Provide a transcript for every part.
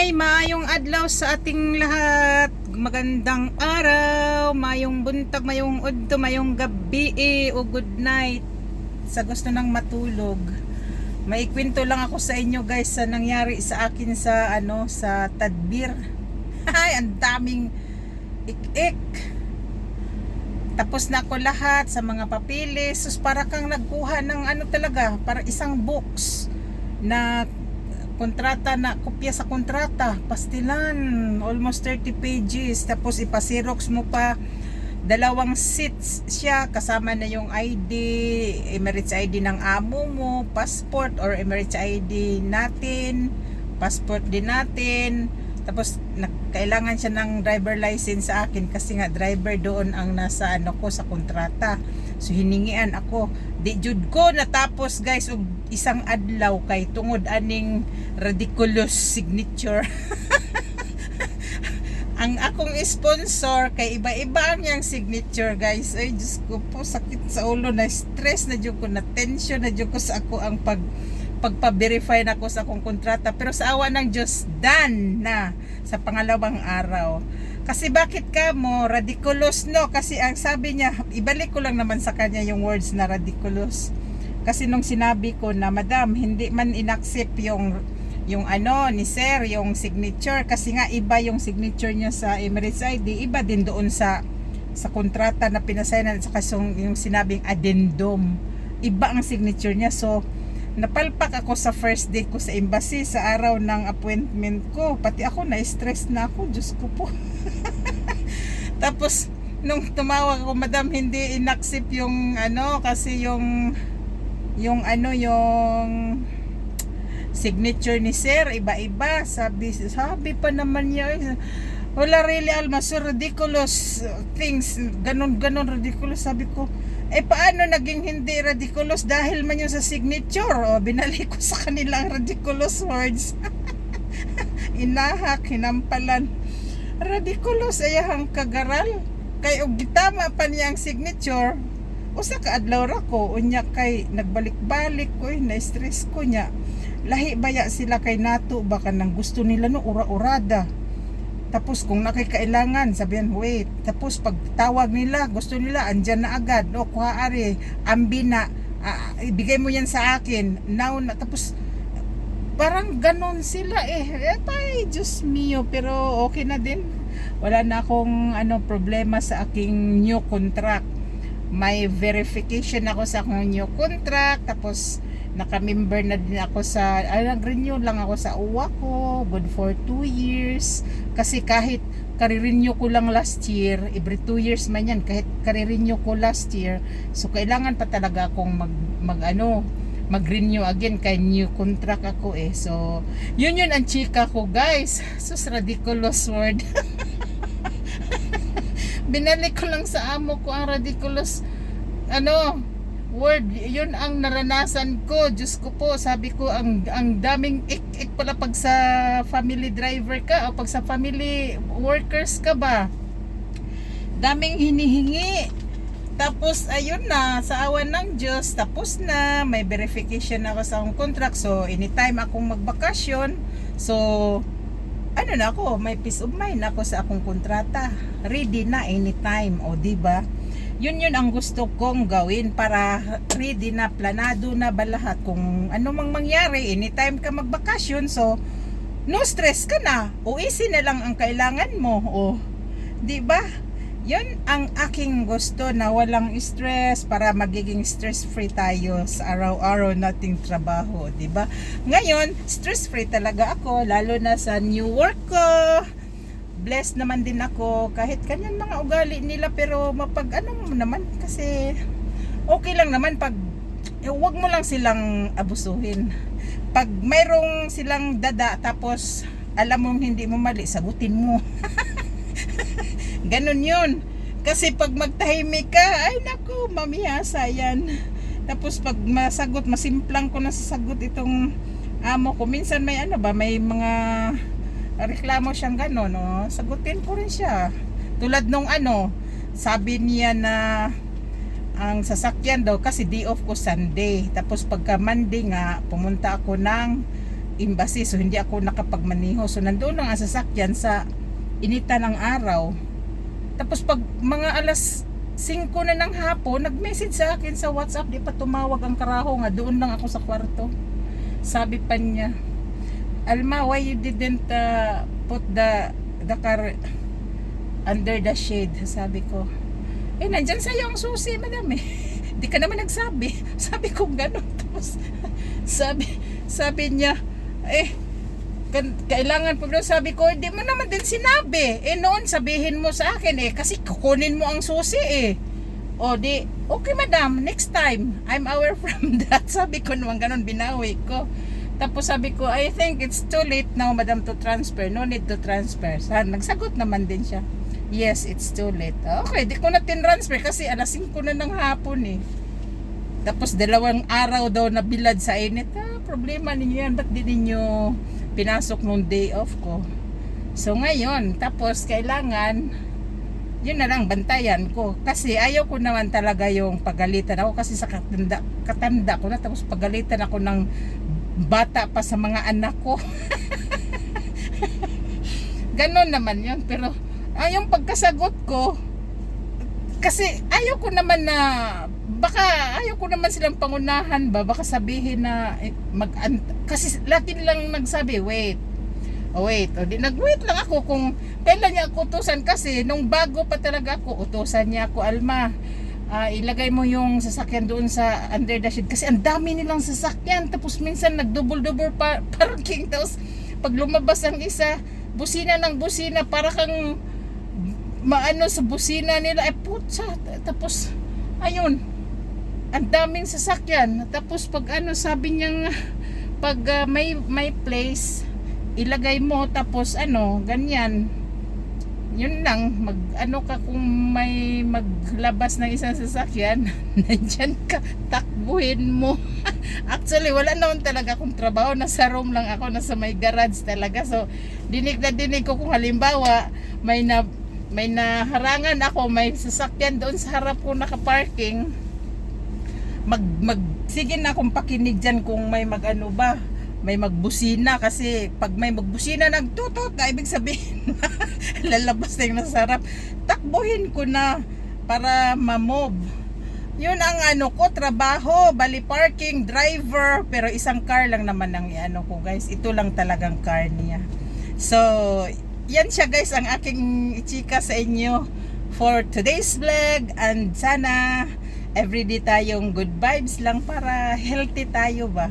Hi! Maayong adlaw sa ating lahat. Magandang araw, mayong buntag, mayong udto, mayong gabi eh, o good night. Sa gusto ng matulog. Maikwento lang ako sa inyo guys sa nangyari sa akin sa ano sa Tadbir. Ay, ang daming ik-ik. Tapos na ako lahat sa mga papilis. Sus, para kang nagkuha ng ano talaga, para isang books na kontrata na kopya sa kontrata pastilan almost 30 pages. Tapos ipasirox mo pa dalawang seats siya kasama na yung ID Emirates ID ng amo mo passport or Emirates ID natin passport din natin. Tapos kailangan siya ng driver license sa akin kasi nga driver doon ang nasa ano ko sa kontrata. So hiningian ako di jud ko natapos guys og isang adlaw kay tungod aning ridiculous signature. Ang akong sponsor kay iba-iba ang yang signature guys. Ay Diyos ko po sakit sa ulo. Na stress na dyan ko na tension na dyan ko sa ako ang pag pagpa-verify na ko sa akong kontrata. Pero sa awa ng Diyos done na sa pangalawang araw kasi bakit ka mo ridiculous no? Kasi ang sabi niya ibalik ko lang naman sa kanya yung words na ridiculous kasi nung sinabi ko na madam hindi man inaccept yung yung ano ni sir yung signature. Kasi nga iba yung signature niya sa Emirates ID iba din doon sa sa kontrata na pinasaynan sa kasong yung sinabing addendum. Iba ang signature niya. So napalpak ako sa first day ko sa embassy sa araw ng appointment ko. Pati ako na stress na ako Diyos ko po. Tapos nung tumawag ako madam hindi inaccept yung ano kasi yung yung ano yung signature ni sir iba-iba. Sabi sabi pa naman niya "Ay, wala really alma so ridiculous things. Ganon ganon ridiculous. Sabi ko eh paano naging hindi ridiculous dahil man yun sa signature. O binalik ko sa kanila ang ridiculous words. Inahak hinampalan. Ridiculous ayahang kagaral. Kay og gitama pa niya ang signature. Usa ka adlaw ra ko. Unya kay nagbalik-balik ko eh, na-stress ko nya lahi baya sila kay nato. Baka nang gusto nila no ura-urada tapos kung nakikailangan sabihan wait. Tapos pag tawag nila gusto nila andyan na agad. O kuha ari ambi na ah, ibigay mo yan sa akin now na tapos parang ganon sila eh. Etay Diyos mio pero okay na din. Wala na akong ano problema sa aking new contract. May verification ako sa akong new contract tapos naka-member na din ako sa ay nag-renew lang ako sa uwa ko good for 2 years. Kasi kahit kare-renew ko lang last year every 2 years man yan kahit kare-renew ko last year so kailangan pa talaga akong mag, mag ano mag-renew again kay new contract ako eh. So yun yun ang chika ko guys. Sus ridiculous word. Binalik ko lang sa amo ko ang ridiculous ano word yun ang naranasan ko. Diyos ko po sabi ko ang ang daming ik, ik pala pag sa family driver ka o pag sa family workers ka ba? Daming hinihingi. Tapos ayun na sa awan ng Diyos tapos na. May verification ako sa akong contract. So anytime akong magbakasyon so ano na ako may peace of mind ako sa akong kontrata. Ready na anytime o di ba yun yun ang gusto kong gawin para ready na planado na ba lahat kung ano mang mangyari anytime ka magbakasyon so no stress ka na o easy na lang ang kailangan mo o di ba yun ang aking gusto na walang stress para magiging stress free tayo sa araw-araw nating trabaho, 'di ba? Ngayon, stress free talaga ako lalo na sa new work ko. Blessed naman din ako kahit kanyan mga ugali nila pero mapag ano naman kasi okay lang naman pag eh, wag mo lang silang abusuhin. Pag mayroong silang dada tapos alam mong hindi mo mali, sagutin mo. Ganon yun. Kasi pag magtahimik ka, ay naku, mamihasa yan. Tapos pag masagot, masimplang ko na sasagot itong amo ko. Minsan may ano ba, may mga reklamo siyang gano'n, no? Sagutin ko rin siya. Tulad nung ano, sabi niya na ang sasakyan daw kasi day off ko Sunday. Tapos pagka Monday nga, pumunta ako ng embassy so hindi ako nakapagmaniho. So nandoon lang ang sasakyan sa initan ng araw. Tapos pag mga alas 5 na ng hapon, nag-message sa akin sa WhatsApp, di pa tumawag ang karaho nga, doon lang ako sa kwarto. Sabi pa niya, Alma, why you didn't uh, put the the car under the shade? Sabi ko, eh, nandyan sa'yo ang susi, madam eh. Di ka naman nagsabi. Sabi ko gano'n. Tapos, sabi, sabi niya, eh, kailangan po daw sabi ko, di mo naman din sinabi. Eh noon, sabihin mo sa akin eh, kasi kukunin mo ang susi eh. O di, okay madam, next time, I'm aware from that. Sabi ko naman ganun, binawi ko. Tapos sabi ko, I think it's too late now madam to transfer. No need to transfer. Sa, nagsagot naman din siya. Yes, it's too late. Okay, di ko na tinransfer kasi alas 5 na ng hapon eh. Tapos dalawang araw daw na bilad sa init. Ah, problema ninyo yan. Ba't di ninyo pinasok nung day off ko? So ngayon, tapos kailangan, yun na lang, bantayan ko. Kasi ayaw ko naman talaga yung pagalitan ako kasi sa katanda, katanda ko na. Tapos pagalitan ako ng bata pa sa mga anak ko. Ganon naman yun. Pero ah, yung pagkasagot ko, kasi ayaw ko naman na baka ayaw ko naman silang pangunahan ba baka sabihin na eh, mag kasi lagi lang nagsabi wait oh wait o di nag-wait lang ako kung kailan niya ako utusan kasi nung bago pa talaga ako utusan niya ako Alma ah, ilagay mo yung sasakyan doon sa under the shed kasi ang dami nilang sasakyan. Tapos minsan nagdouble-double pa parking. Tapos pag lumabas ang isa busina ng busina para kang maano sa busina nila. Eh putsa tapos ayun. Ang daming sasakyan. Tapos pag ano sabi niya pag ah, may may place ilagay mo tapos ano ganyan yun lang mag ano ka kung may maglabas ng isang sasakyan nandyan ka takbuhin mo actually wala naman talaga akong trabaho nasa room lang ako nasa may garage talaga so dinig na dinig ko kung halimbawa may na may naharangan ako, may sasakyan doon sa harap ko nakaparking. Mag, mag, sige na akong pakinig dyan kung may magano ba. May magbusina kasi pag may magbusina nagtutot na ibig sabihin lalabas na yung nasa harap. Takbuhin ko na para mamob. Yun ang ano ko, trabaho, bali parking, driver, pero isang car lang naman ang ano ko guys. Ito lang talagang car niya. So, yan siya guys ang aking ichika sa inyo for today's vlog and sana everyday tayong good vibes lang para healthy tayo ba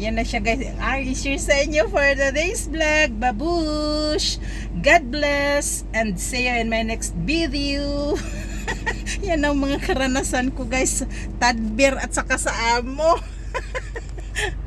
yan na siya guys. Ang i-share sa inyo for today's vlog. Babush! God bless! And see you in my next video. Yan ang mga karanasan ko guys. Tadbir at saka sa amo